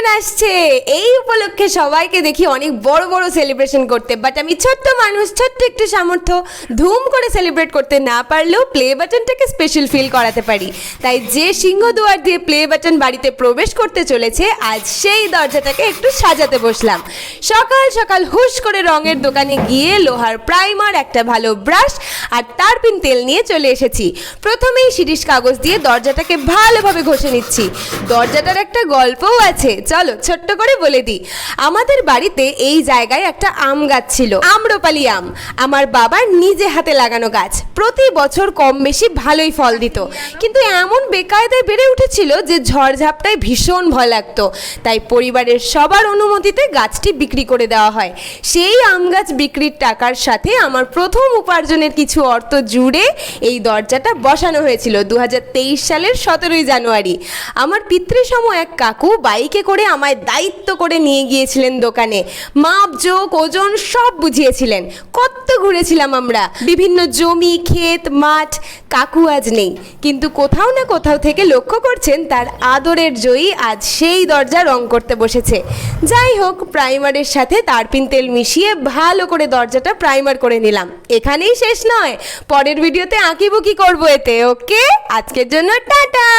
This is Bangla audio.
জন্মদিন আসছে। এই উপলক্ষে সবাইকে দেখি অনেক বড় বড় সেলিব্রেশন করতে। বাট আমি ছোট্ট মানুষ, ছোট্ট একটু সামর্থ্য, ধুম করে সেলিব্রেট করতে না পারলেও প্লে বাটনটাকে স্পেশাল ফিল করাতে পারি। তাই যে সিংহ দুয়ার দিয়ে প্লে বাটন বাড়িতে প্রবেশ করতে চলেছে, আজ সেই দরজাটাকে একটু সাজাতে বসলাম। সকাল সকাল হুশ করে রঙের দোকানে গিয়ে লোহার প্রাইমার একটা ভালো ব্রাশ আর তারপিন তেল নিয়ে চলে এসেছি। প্রথমেই শিরিষ কাগজ দিয়ে দরজাটাকে ভালোভাবে ঘষে নিচ্ছি। দরজাটার একটা গল্পও আছে। চলো, ছোট্ট করে বলে দিই। আমাদের বাড়িতে এই জায়গায় একটা আম গাছ ছিল। আম্রপালি আম। আমার বাবার নিজে হাতে লাগানো গাছ। প্রতি বছর কম বেশি ভালোই ফল দিত। কিন্তু এমন বেকায়দায় বেড়ে উঠেছিল যে ঝড়ঝাপটায় ভীষণ ভয় লাগতো। তাই পরিবারের সবার অনুমতিতে গাছটি বিক্রি করে দেওয়া হয়। সেই আম গাছ বিক্রির টাকার সাথে আমার প্রথম উপার্জনের কিছু অর্থ জুড়ে এই দরজাটা বসানো হয়েছিল দু হাজার তেইশ সালের সতেরোই জানুয়ারি। আমার পিতৃসম এক কাকু বাইকে করে আমায় দায়িত্ব করে নিয়ে গিয়েছিলেন দোকানে। মাপ যোগ ওজন সব বুঝিয়েছিলেন। কত ঘুরেছিলাম আমরা। বিভিন্ন জমি, ক্ষেত, মাঠ, কাকু আজ নেই। কিন্তু কোথাও না কোথাও থেকে লক্ষ্য করছেন তার আদরের জয়ী আজ সেই দরজা রং করতে বসেছে। যাই হোক, প্রাইমারের সাথে তারপিন তেল মিশিয়ে ভালো করে দরজাটা প্রাইমার করে নিলাম। এখানেই শেষ নয়। পরের ভিডিওতে আঁকিবুকি করব এতে, ওকে? আজকের জন্য টাটা!